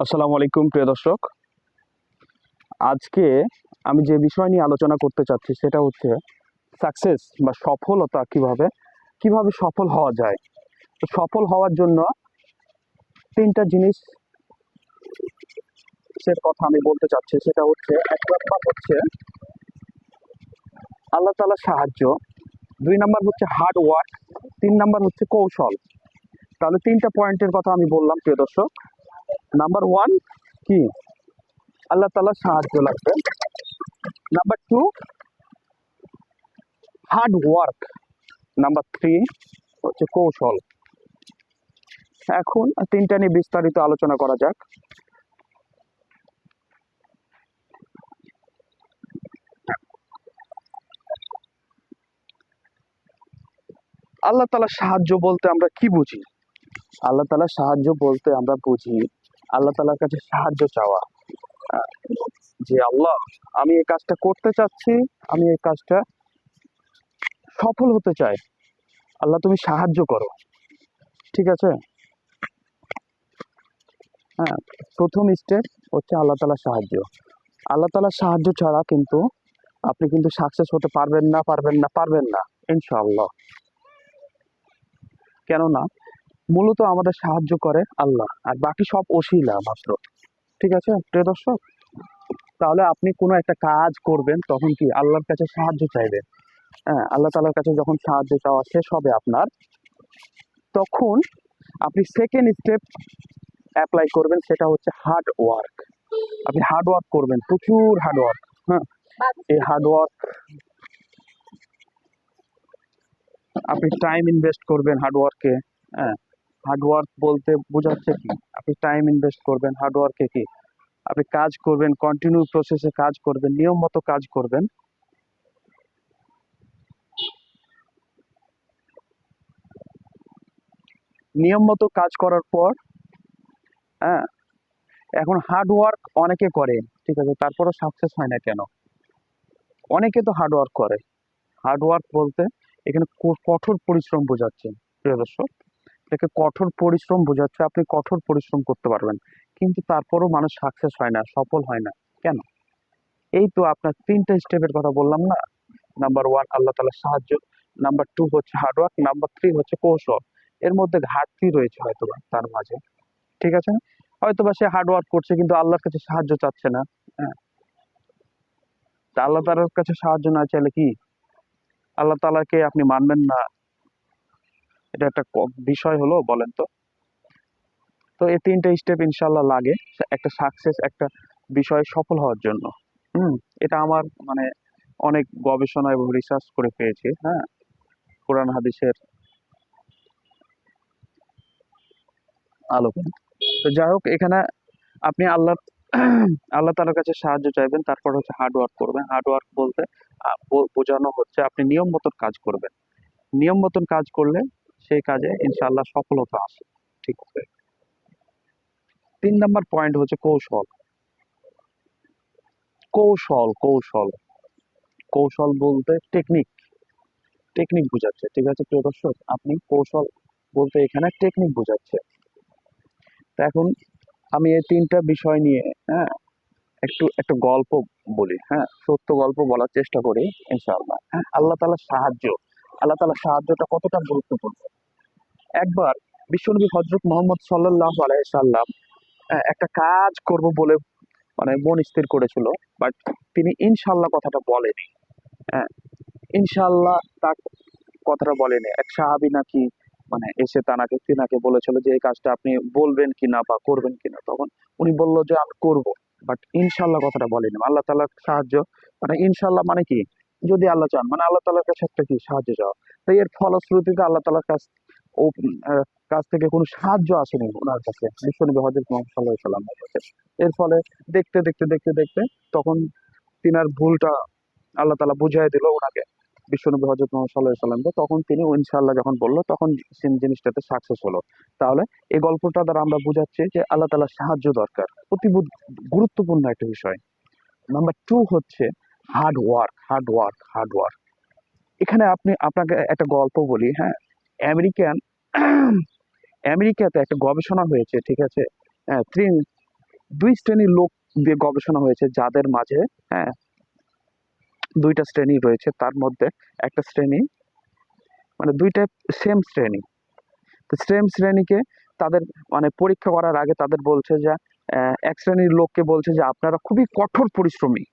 আসসালামু আলাইকুম, প্রিয় দর্শক। আজকে আমি যে বিষয় নিয়ে আলোচনা করতে চাচ্ছি সেটা হচ্ছে সাকসেস বা সফলতা কীভাবে কীভাবে সফল হওয়া যায়। সফল হওয়ার জন্য তিনটা জিনিস সের কথা আমি বলতে চাচ্ছি, সেটা হচ্ছে, এক নম্বর হচ্ছে আল্লাহ তালার সাহায্য, দুই নম্বর হচ্ছে হার্ড ওয়ার্ক তিন নম্বর হচ্ছে কৌশল। তাহলে তিনটা পয়েন্টের কথা আমি বললাম, প্রিয় দর্শক। নাম্বার ওয়ান কি? আল্লাহ তালার সাহায্য লাগবে। Number two hard work number three হচ্ছে কৌশল। এখন তিনটা নিয়ে বিস্তারিত আলোচনা করা যাক। আল্লাহ তালার সাহায্য বলতে আমরা কি বুঝি? আল্লাহ তালার সাহায্য বলতে আমরা বুঝি আল্লাহ তালার কাছে সাহায্য চাওয়া। যে আল্লাহ, আমি এই কাজটা করতে চাচ্ছি, আমি এই কাজটা সফল হতে চাই। আল্লাহ তুমি সাহায্য করো। ঠিক আছে? হ্যাঁ প্রথম স্টেপ হচ্ছে আল্লাহ তালার সাহায্য। আল্লাহ তালার সাহায্য ছাড়া কিন্তু আপনি কিন্তু সাকসেস হতে পারবেন না পারবেন না পারবেন না, ইনশাআল্লাহ। কেননা মূলত আমাদের সাহায্য করে আল্লাহ, আর বাকি সব ওসিলা মাত্র। ঠিক আছে, প্রিয় দর্শক? তাহলে আপনি কোনো একটা কাজ করবেন, তখন কি আল্লাহর কাছে সাহায্য চাইবেন? হ্যাঁ আল্লাহ তালার কাছে যখন সাহায্য চাওয়া শেষ হবে আপনার, তখন আপনি সেকেন্ড স্টেপ অ্যাপ্লাই করবেন, সেটা হচ্ছে হার্ড ওয়ার্ক আপনি হার্ড ওয়ার্ক করবেন, প্রচুর হার্ড ওয়ার্ক হ্যাঁ এই হার্ড ওয়ার্ক আপনি টাইম ইনভেস্ট করবেন হার্ড ওয়ার্কে হ্যাঁ হার্ড ওয়ার্ক বলতে বোঝাচ্ছে কি? আপনি টাইম ইনভেস্ট করবেন হার্ড ওয়ার্কে কি? আপনি কাজ করবেন কন্টিনিউ প্রসেসে কাজ করবেন, নিয়ম মতো কাজ করবেন। নিয়ম মতো কাজ করার পর হ্যাঁ এখন হার্ড ওয়ার্ক অনেকে করে, ঠিক আছে, তারপরও সাকসেস হয় না কেন? অনেকে তো হার্ড ওয়ার্ক করে। হার্ড ওয়ার্ক বলতে এখানে কঠোর পরিশ্রম বোঝাচ্ছে, প্রিয় দর্শক। এটাকে কঠোর পরিশ্রম বোঝাচ্ছে, আপনি কঠোর পরিশ্রম করতে পারবেন। কিন্তু তারপরও মানুষ সাকসেস হয় না, সফল হয় না। কেন? এই তো আপনার তিনটা স্টেপের কথা বললাম না? নাম্বার ওয়ান আল্লাহ তালার সাহায্য। নাম্বার টু হচ্ছে হার্ড ওয়ার্ক নাম্বার থ্রি হচ্ছে কৌশল। এর মধ্যে ঘাটতি রয়েছে হয়তোবা তার মাঝে। ঠিক আছে? হয়তোবা সে হার্ড ওয়ার্ক করছে, কিন্তু আল্লাহর কাছে সাহায্য চাচ্ছে না। হ্যাঁ। আল্লাহ তালার কাছে সাহায্য না চাইলে কি? আল্লাহ তালাকে আপনি মানবেন না। এটা একটা বিষয় হলো, বলেন তো। তো এই তিনটে স্টেপ ইনশাল্লাহ লাগে, একটা সাকসেস একটা বিষয় সফল হওয়ার জন্য। হুম, এটা আমার মানে অনেক গবেষণা এবং রিসার্চ করে পেয়েছি হ্যাঁ। কোরআন হাদিসের আলোকে। তো যাই হোক, এখানে আপনি আল্লাহ আল্লাহ তালার কাছে সাহায্য চাইবেন, তারপর হচ্ছে হার্ড ওয়ার্ক করবেন। হার্ড ওয়ার্ক বলতে বোঝানো হচ্ছে আপনি নিয়ম মতন কাজ করবেন। নিয়ম মতন কাজ করলে সেই কাজে ইনশাল্লাহ সফলতা আসে। ঠিক আছে। তিন নম্বর পয়েন্ট হচ্ছে কৌশল। কৌশল কৌশল। কৌশল বলতে টেকনিক টেকনিক বোঝাচ্ছে। ঠিক আছে, প্রিয় দর্শক, আপনি কৌশল বলতে এখানে টেকনিক বোঝাচ্ছে। এখন আমি এই তিনটা বিষয় নিয়ে হ্যাঁ একটু, একটা গল্প বলি হ্যাঁ সত্য গল্প বলার চেষ্টা করি, ইনশাআল্লাহ হ্যাঁ আল্লাহ তালার সাহায্য। আল্লাহ তালার সাহায্যটা কতটা গুরুত্বপূর্ণ? একবার বিশ্বনবী হজরত মোহাম্মদ সাল্লাহ আলাইসাল্লাম একটা কাজ করব বলে মানে মন স্থির করেছিল বাট তিনি ইনশাল্লাহ কথাটা বলেনি। হ্যাঁ ইনশাল্লাহ তার কথাটা বলেনি। এক সাহাবি নাকি মানে এসে তানাকে, তিনাকে বলেছিল যে, এই কাজটা আপনি বলবেন কিনা বা করবেন কিনা? তখন উনি বলল যে, আমি করব। বাট ইনশাল্লাহ কথাটা বলেনি। আল্লাহ তালার সাহায্য মানে ইনশাল্লাহ মানে কি? যদি আল্লাহ চান মানে আল্লাহ তালার কাছে একটা কি, সাহায্য চাওয়া। তো এর ফলশ্রুতিতে আল্লাহ তালার কাছ, ও কাছ থেকে কোনো সাহায্য আসেনি ওনার কাছে। বিশ্বনবী হজরত মোহাম্মদ সাল্লাহ কাছে। এর ফলে দেখতে দেখতে দেখতে দেখতে তখন তিনার ভুলটা আল্লাহ তালা বুঝাই দিল ওনাকে। বিশ্বনবী হজরত মোহাম্মদ সাল্লাহ সাল্লামকে তখন তিনি ইনশাআল্লাহ যখন বলল, তখন জিনিসটাতে সাকসেস হলো। তাহলে এই গল্পটা দ্বারা আমরা বুঝাচ্ছি যে আল্লাহ তালার সাহায্য দরকার। অতি গুরুত্বপূর্ণ একটা বিষয়। নাম্বার টু হচ্ছে hard work hard work hard work এখানে আপনি আপনাকে একটা গল্প বলি হ্যাঁ? আমেরিকান আমেরিকাতে একটা গবেষণা হয়েছে ঠিক আছে? হ্যাঁ, দুই শ্রেণির লোক দিয়ে গবেষণা হয়েছে যাদের মাঝে হ্যাঁ? দুইটা শ্রেণি রয়েছে তার মধ্যে একটা শ্রেণি মানে দুইটা সেম শ্রেণি। তো সেম শ্রেণীকে তাদের মানে পরীক্ষা করার আগে তাদের বলছে যে এক শ্রেণির লোককে বলছে যে আপনারা খুবই কঠোর পরিশ্রমী।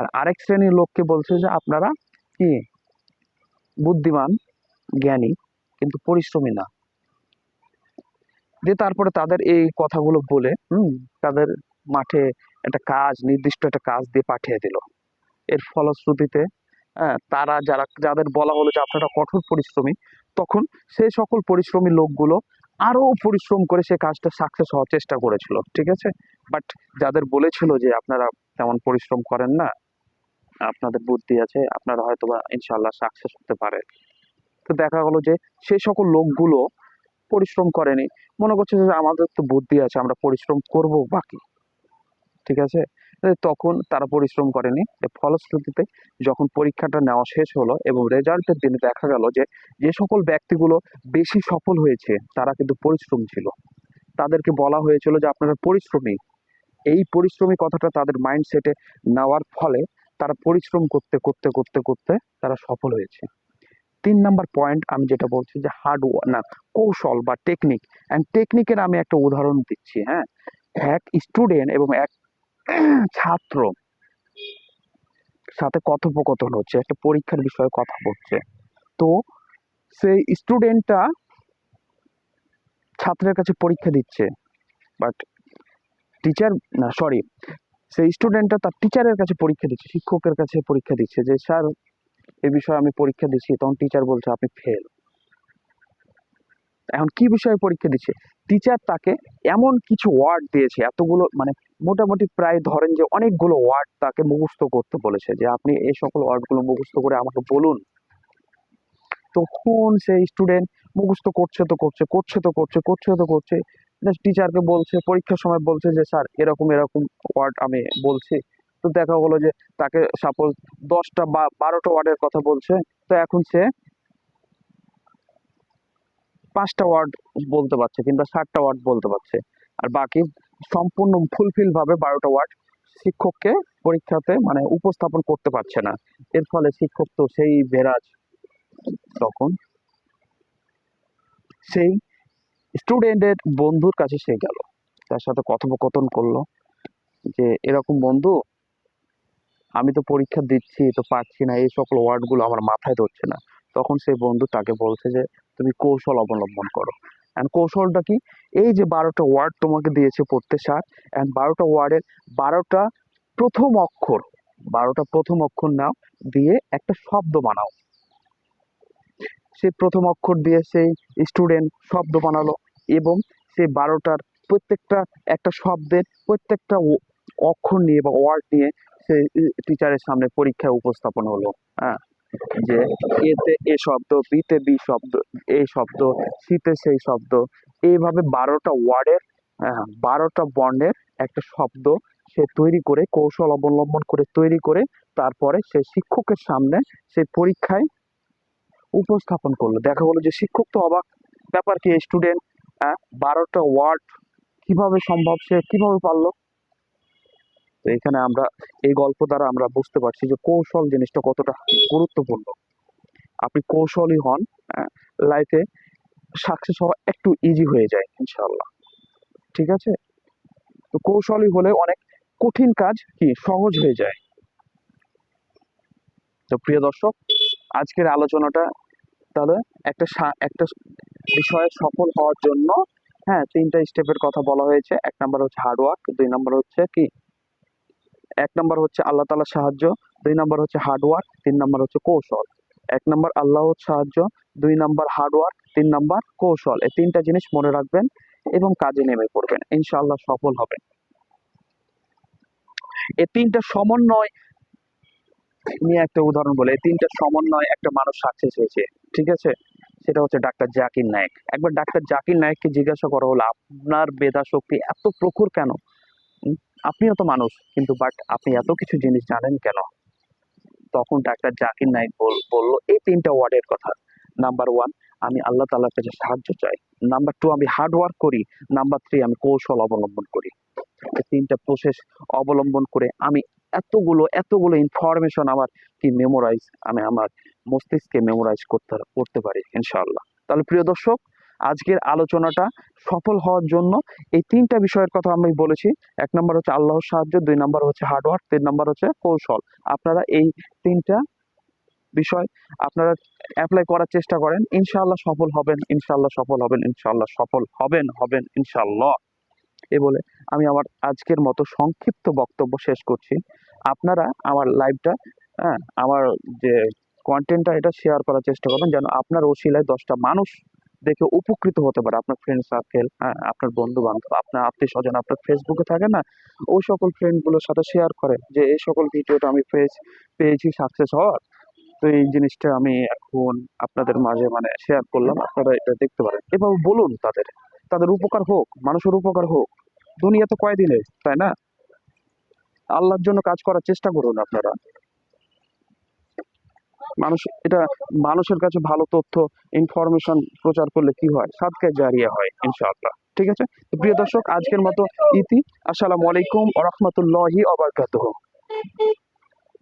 আর আরেক শ্রেণির লোককে বলছে যে আপনারা কি? বুদ্ধিমান জ্ঞানী কিন্তু পরিশ্রমী না। দিয়ে তারপরে তাদের এই কথাগুলো বলে হুম তাদের মাঠে একটা কাজ নির্দিষ্ট একটা কাজ দিয়ে পাঠিয়ে দিল। এর ফলশ্রুতিতে হ্যাঁ, তারা যারা যাদের বলা হলো যে আপনারা কঠোর পরিশ্রমী তখন সেই সকল পরিশ্রমী লোকগুলো আরও পরিশ্রম করে সে কাজটা সাকসেস হওয়ার চেষ্টা করেছিল ঠিক আছে? বাট যাদের বলেছিল যে আপনারা তেমন পরিশ্রম করেন না আপনাদের বুদ্ধি আছে, আপনারা হয়তো বা ইনশাল্লাহ সাকসেস হতে পারে। তো দেখা গেলো যে সেই সকল লোকগুলো পরিশ্রম করেনি। মনে করছে যে আমাদের তো বুদ্ধি আছে, আমরা পরিশ্রম করব বাকি। ঠিক আছে? তখন তারা পরিশ্রম করেনি। ফলশ্রুতিতে যখন পরীক্ষাটা নেওয়া শেষ হলো এবং রেজাল্টের দিনে দেখা গেল যে যে সকল ব্যক্তিগুলো বেশি সফল হয়েছে, তারা কিন্তু পরিশ্রম ছিল। তাদেরকে বলা হয়েছিল যে আপনারা পরিশ্রমী। এই পরিশ্রমী কথাটা তাদের মাইন্ডসেটে নেওয়ার ফলে তারা পরিশ্রম করতে করতে করতে করতে তারা সফল হয়েছে। তিন নাম্বার পয়েন্ট আমি যেটা বলছি যে হার্ড না, কৌশল বা টেকনিক অ্যান্ড টেকনিকের আমি একটা উদাহরণ দিচ্ছি হ্যাঁ? এক স্টুডেন্ট এবং এক ছাত্র সাথে কথোপকথন হচ্ছে, একটা পরীক্ষার বিষয়ে কথা বলছে। তো সেই স্টুডেন্টটা ছাত্রের কাছে পরীক্ষা দিচ্ছে বাট টিচার না সরি সেই স্টুডেন্টটা তার টিচারের কাছে পরীক্ষা দিচ্ছে, শিক্ষকের কাছে পরীক্ষা দিচ্ছে যে, স্যার এই বিষয়ে আমি পরীক্ষা দিচ্ছি, তখন টিচার বলছে, আপনি ফেল এখন কি বিষয়ে পরীক্ষা দিচ্ছে? টিচার তাকে এমন কিছু ওয়ার্ড দিয়েছে, এতগুলো মানে মোটামুটি প্রায় ধরেন যে অনেকগুলো ওয়ার্ড তাকে মুখস্থ করতে বলেছে যে, আপনি এই সকল ওয়ার্ডগুলো মুখস্থ করে আমাকে বলুন। তখন সেই স্টুডেন্ট মুখস্থ করছে তো করছে করছে তো করছে করছে তো করছে টিচারকে বলছে, পরীক্ষার সময় বলছে যে, স্যার, এরকম এরকম ওয়ার্ড আমি বলছি। তো দেখা হলো যে, তাকে সাপোজ দশটা বা বারোটা ওয়ার্ডের কথা বলছে। তো এখন সে পাঁচটা ওয়ার্ড বলতে পারছে কিংবা ষাটটা ওয়ার্ড বলতে পারছে। আর বাকি সম্পূর্ণ ফুলফিল ভাবে বারোটা ওয়ার্ড শিক্ষককে পরীক্ষাতে মানে উপস্থাপন করতে পারছে না। এর ফলে শিক্ষক তো সেই বেরাজ তখন। সেই স্টুডেন্টের বন্ধুর কাছে সে গেল। তার সাথে কথোপকথন করল যে, এরকম বন্ধু, আমি তো পরীক্ষা দিচ্ছি, তো পারছি না, এই সকল ওয়ার্ডগুলো আমার মাথায় ধরছে না। তখন সেই বন্ধু তাকে বলছে যে, তুমি কৌশল অবলম্বন করো। অ্যান্ড কৌশলটা কি? এই যে বারোটা ওয়ার্ড তোমাকে দিয়েছে পড়তে সার অ্যান্ড বারোটা ওয়ার্ডের বারোটা প্রথম অক্ষর, বারোটা প্রথম অক্ষর নাও দিয়ে একটা শব্দ বানাও। সেই প্রথম অক্ষর দিয়ে সেই স্টুডেন্ট শব্দ বানালো এবং সেই বারোটার প্রত্যেকটা একটা শব্দের প্রত্যেকটা অক্ষর নিয়ে বা ওয়ার্ড নিয়ে সেই টিচারের সামনে পরীক্ষায় উপস্থাপন হলো। হ্যাঁ? যে এতে এ শব্দ বিতে বি শব্দ এই শব্দ সিতে সেই শব্দ। এইভাবে বারোটা ওয়ার্ডের হ্যাঁ, বারোটা বর্ণের একটা শব্দ সে তৈরি করে কৌশল অবলম্বন করে তৈরি করে তারপরে সে শিক্ষকের সামনে সে পরীক্ষায় উপস্থাপন করল। দেখা গেলো যে শিক্ষক তো অবাক। ব্যাপার কি স্টুডেন্ট বারোটা ওয়ার্ড কীভাবে সম্ভব? সে কীভাবে পারল? তো এখানে আমরা, এই গল্প দ্বারা আমরা বুঝতে পারছি যে কৌশল জিনিসটা কতটা গুরুত্বপূর্ণ। আপনি কৌশলী হন লাইফে সাকসেস হওয়া একটু ইজি হয়ে যায় ইনশাল্লাহ ঠিক আছে? তো কৌশলী হলে অনেক কঠিন কাজ কি, সহজ হয়ে যায়। তো প্রিয় দর্শক আজকের আলোচনাটা তাহলে একটা একটা বিষয়ে সফল হওয়ার জন্য হ্যাঁ তিনটা স্টেপের কথা বলা হয়েছে। এক নাম্বার হচ্ছে হার্ডওয়ার্ক দুই নাম্বার হচ্ছে কি? এক নাম্বার হচ্ছে আল্লাহ তালার সাহায্য, দুই নাম্বার হচ্ছে হার্ডওয়ার্ক তিন নাম্বার হচ্ছে কৌশল। এক নাম্বার আল্লাহর সাহায্য, দুই নাম্বার হার্ডওয়ার্ক তিন নাম্বার কৌশল। এই তিনটা জিনিস মনে রাখবেন এবং কাজে নেমে পড়বেন। ইনশাআল্লাহ সফল হবেন। এই তিনটা সমন্বয় নিয়ে একটা উদাহরণ বলে তিনটা সমন্বয় একটা মানুষ সাকসেস হয়েছে, ঠিক আছে? সেটা হচ্ছে ডাক্তার জাকির নায়েক। একবার ডাক্তার জাকির নায়েককে জিজ্ঞাসা করা হলো, আপনার বেদা শক্তি এত প্রখর কেন? আপনিও তো মানুষ, কিন্তু বাট আপনি এত কিছু জিনিস জানেন কেন? তখন ডাক্তার জাকির নায়েক বল- বলল, এই তিনটা ওয়ার্ডের কথা। নাম্বার ওয়ান আমি আল্লাহ তাআলার কাছে সাহায্য চাই। নাম্বার টু আমি হার্ড ওয়ার্ক করি। নাম্বার থ্রি আমি কৌশল অবলম্বন করি। তিনটা প্রসেস অবলম্বন করে আমি এতগুলো এতগুলো ইনফরমেশন আমার কি মেমোরাইজ আমি আমার মস্তিষ্কে মেমোরাইজ করতে করতে পারি, ইনশাআল্লাহ। তাহলে প্রিয় দর্শক, আজকের আলোচনাটা সফল হওয়ার জন্য এই তিনটা বিষয়ের কথা আমি বলেছি। এক নম্বর হচ্ছে আল্লাহর সাহায্য, দুই নম্বর হচ্ছে হার্ডওয়ার্ক তিন নম্বর হচ্ছে কৌশল। আপনারা এই তিনটা বিষয় আপনারা অ্যাপ্লাই করার চেষ্টা করেন। ইনশাআল্লাহ সফল হবেন, ইনশাআল্লাহ সফল হবেন, ইনশাআল্লাহ সফল হবেন হবেন, ইনশাআল্লাহ। এ বলে, আমি আমার আজকের মতো সংক্ষিপ্ত বক্তব্য শেষ করছি। আপনারা আমার লাইভটা হ্যাঁ আমার যে কন্টেন্টটা এটা শেয়ার করার চেষ্টা করবেন যেন আপনার ওসিলায় দশটা মানুষ দেখে উপকৃত হতে পারে। আপনার ফ্রেন্ড সার্কেল হ্যাঁ আপনার বন্ধু বান্ধব আপনার আত্মীয় স্বজন আপনার ফেসবুকে থাকে না, ওই সকল ফ্রেন্ডগুলোর সাথে শেয়ার করে যে, এই সকল ভিডিওটা আমি পেয়েছি পেয়েছি সাকসেস হওয়ার। তো এই জিনিসটা আমি এখন আপনাদের মাঝে মানে শেয়ার করলাম। আপনারা এটা দেখতে পারেন। এভাবে বলুন তাদের। তাদের উপকার হোক, মানুষের উপকার হোক, দুনিয়া তো কয়দিনের তাই না? আল্লাহর জন্য কাজ করার চেষ্টা করুন আপনারা। মানুষ, এটা মানুষের কাছে ভালো তথ্য ইনফরমেশন প্রচার করলে কি হয়? সাদকায় জারিয়া হয়, ইনশাআল্লাহ। ঠিক আছে? প্রিয় দর্শক, আজকের মতো ইতি। আসসালামু আলাইকুম ওয়া রাহমাতুল্লাহি ওয়া বারাকাতুহু।